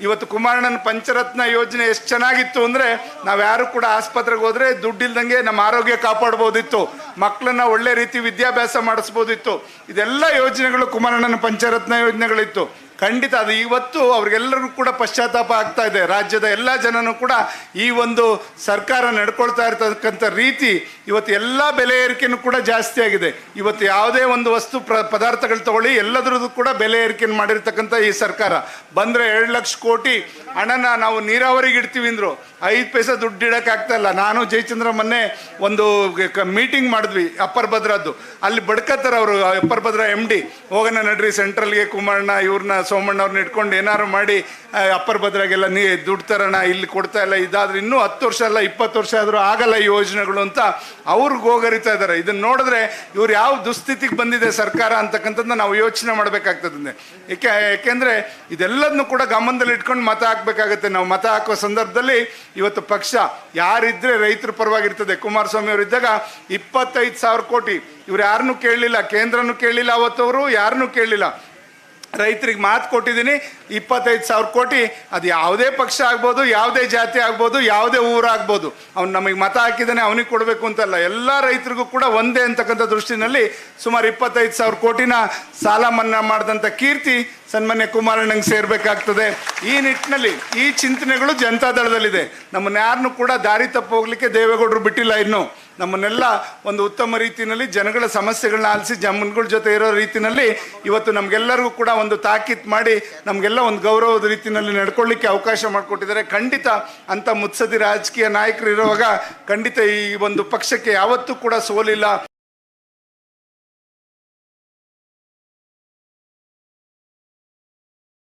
ಇವತ್ತು ಕುಮಾರಣ್ಣನ ಪಂಚರತ್ನ ಯೋಜನೆ ಎಷ್ಟು ಚೆನ್ನಾಗಿತ್ತು ಅಂದ್ರೆ ನಾವ್ಯಾರು ಕೂಡ ಆಸ್ಪತ್ರೆಗೆ ಹೋದ್ರೆ ದುಡ್ಡಿಲ್ದಂಗೆ ನಮ್ಮ ಆರೋಗ್ಯ ಕಾಪಾಡ್ಬೋದಿತ್ತು ಮಕ್ಕಳನ್ನ ಒಳ್ಳೆ ರೀತಿ ವಿದ್ಯಾಭ್ಯಾಸ ಮಾಡಿಸ್ಬೋದಿತ್ತು. ಇದೆಲ್ಲ ಯೋಜನೆಗಳು ಕುಮಾರಣ್ಣನ ಪಂಚರತ್ನ ಯೋಜನೆಗಳಿತ್ತು. ಖಂಡಿತ ಅದು ಇವತ್ತು ಅವ್ರಿಗೆಲ್ಲರಿಗೂ ಕೂಡ ಪಶ್ಚಾತ್ತಾಪ ಆಗ್ತಾ ಇದೆ. ರಾಜ್ಯದ ಎಲ್ಲ ಜನನೂ ಕೂಡ ಈ ಒಂದು ಸರ್ಕಾರ ನಡ್ಕೊಳ್ತಾ ಇರ್ತಕ್ಕಂಥ ರೀತಿ ಇವತ್ತು ಎಲ್ಲ ಬೆಲೆ ಏರಿಕೆನೂ ಕೂಡ ಜಾಸ್ತಿ ಆಗಿದೆ. ಇವತ್ತು ಯಾವುದೇ ಒಂದು ವಸ್ತು ಪ್ರ, ಪದಾರ್ಥಗಳು ತಗೊಳ್ಳಿ ಎಲ್ಲದರದ್ದು ಕೂಡ ಬೆಲೆ ಏರಿಕೆಯನ್ನು ಮಾಡಿರ್ತಕ್ಕಂಥ ಈ ಸರ್ಕಾರ. ಬಂದರೆ ಎರಡು ಲಕ್ಷ ಕೋಟಿ ಹಣನ ನಾವು ನೀರಾವರಿಗೆ ಇಡ್ತೀವಿ ಅಂದರು. ಐದು ಪೈಸೆ ದುಡ್ಡು ಇಡೋಕ್ಕಾಗ್ತಾ ಇಲ್ಲ. ನಾನು ಜಯಚಂದ್ರ ಮೊನ್ನೆ ಒಂದು ಮೀಟಿಂಗ್ ಮಾಡಿದ್ವಿ ಅಪ್ಪರ್ ಭದ್ರದ್ದು. ಅಲ್ಲಿ ಬಡ್ಕತ್ತಾರೆ ಅವರು, ಅಪ್ಪರ್ ಭದ್ರ ಎಂ ಡಿ ಹೋಗೋಣ ನಡ್ರಿ ಸೆಂಟ್ರಲ್ಗೆ ಕುಮಾರಣ್ಣ, ಇವ್ರನ್ನ ಸೋಮಣ್ಣ ಅವ್ರನ್ನ ಇಟ್ಕೊಂಡು ಏನಾರು ಮಾಡಿ ಅಪ್ಪರ್ ಭದ್ರಾಗೆಲ್ಲ ನೀ ದುಡ್ಡು ತರೋಣ, ಇಲ್ಲಿ ಕೊಡ್ತಾ ಇಲ್ಲ, ಇದಾದ್ರೆ ಇನ್ನೂ ಹತ್ತು ವರ್ಷ ಅಲ್ಲ, ಇಪ್ಪತ್ತು ವರ್ಷ ಆದರೂ ಆಗಲ್ಲ ಈ ಯೋಜನೆಗಳು ಅಂತ ಅವ್ರಿಗೆ ಹೋಗರಿತಾ ಇದ್ದಾರೆ ಇದನ್ನು ನೋಡಿದ್ರೆ ಇವ್ರು ಯಾವ ದುಸ್ಥಿತಿಗೆ ಬಂದಿದೆ ಸರ್ಕಾರ ಅಂತಕ್ಕಂಥದ್ದು ನಾವು ಯೋಚನೆ ಮಾಡಬೇಕಾಗ್ತದೆ ಏಕೆ, ಏಕೆಂದರೆ ಇದೆಲ್ಲದನ್ನು ಕೂಡ ಗಮನದಲ್ಲಿ ಇಟ್ಕೊಂಡು ಮತ ಹಾಕಬೇಕಾಗತ್ತೆ. ನಾವು ಮತ ಹಾಕುವ ಸಂದರ್ಭದಲ್ಲಿ ಇವತ್ತು ಪಕ್ಷ ಯಾರಿದ್ರೆ ರೈತರ ಪರವಾಗಿರ್ತದೆ. ಕುಮಾರಸ್ವಾಮಿ ಅವರು ಇದ್ದಾಗ ಇಪ್ಪತ್ತೈದು ಸಾವಿರ ಕೋಟಿ. ಇವ್ರು ಯಾರನ್ನೂ ಕೇಳಲಿಲ್ಲ. ಕೇಂದ್ರನೂ ಕೇಳಲಿಲ್ಲ ಅವತ್ತವರು ಯಾರನ್ನೂ ಕೇಳಲಿಲ್ಲ. ರೈತರಿಗೆ ಮಾತು ಕೊಟ್ಟಿದ್ದೀನಿ, ಇಪ್ಪತ್ತೈದು ಸಾವಿರ ಕೋಟಿ, ಅದು ಯಾವುದೇ ಪಕ್ಷ ಆಗ್ಬೋದು, ಯಾವುದೇ ಜಾತಿ ಆಗ್ಬೋದು, ಯಾವುದೇ ಊರಾಗ್ಬೋದು ಅವ್ನು ನಮಗೆ ಮತ ಹಾಕಿದ್ದಾನೆ, ಅವನಿಗೆ ಕೊಡಬೇಕು ಅಂತಲ್ಲ, ಎಲ್ಲ ರೈತರಿಗೂ ಕೂಡ ಒಂದೇ ಅಂತಕ್ಕಂಥ ದೃಷ್ಟಿನಲ್ಲಿ ಸುಮಾರು ಇಪ್ಪತ್ತೈದು ಸಾವಿರ ಕೋಟಿನ ಸಾಲ ಮನ್ನಾ ಮಾಡಿದಂಥ ಕೀರ್ತಿ ಸನ್ಮಾನ್ಯ ಕುಮಾರಣ್ಣಂಗೆ ಸೇರ್ಬೇಕಾಗ್ತದೆ. ಈ ನಿಟ್ಟಿನಲ್ಲಿ ಈ ಚಿಂತನೆಗಳು ಜನತಾದಳದಲ್ಲಿದೆ ನಮ್ಮನ್ನ ಯಾರನ್ನು ಕೂಡ ದಾರಿ ತಪ್ಪು ಹೋಗ್ಲಿಕ್ಕೆ ದೇವೇಗೌಡರು ಬಿಟ್ಟಿಲ್ಲ ಇನ್ನು. ನಮ್ಮನ್ನೆಲ್ಲ ಒಂದು ಉತ್ತಮ ರೀತಿಯಲ್ಲಿ ಜನಗಳ ಸಮಸ್ಯೆಗಳನ್ನ ಆಲಿಸಿ ಜಮ್ಮನ್ಗಳ ಜೊತೆ ಇರೋ ರೀತಿಯಲ್ಲಿ ಇವತ್ತು ನಮಗೆಲ್ಲರಿಗೂ ಕೂಡ ಒಂದು ತಾಕೀತ್ ಮಾಡಿ ನಮಗೆಲ್ಲ ಒಂದು ಗೌರವದ ರೀತಿಯಲ್ಲಿ ನಡ್ಕೊಳ್ಳಿಕ್ಕೆ ಅವಕಾಶ ಮಾಡಿಕೊಟ್ಟಿದ್ದಾರೆ. ಖಂಡಿತ ಅಂತ ಮುತ್ಸದಿ ರಾಜಕೀಯ ನಾಯಕರು ಇರುವಾಗ ಖಂಡಿತ ಈ ಒಂದು ಪಕ್ಷಕ್ಕೆ ಯಾವತ್ತೂ ಕೂಡ ಸೋಲಿಲ್ಲ.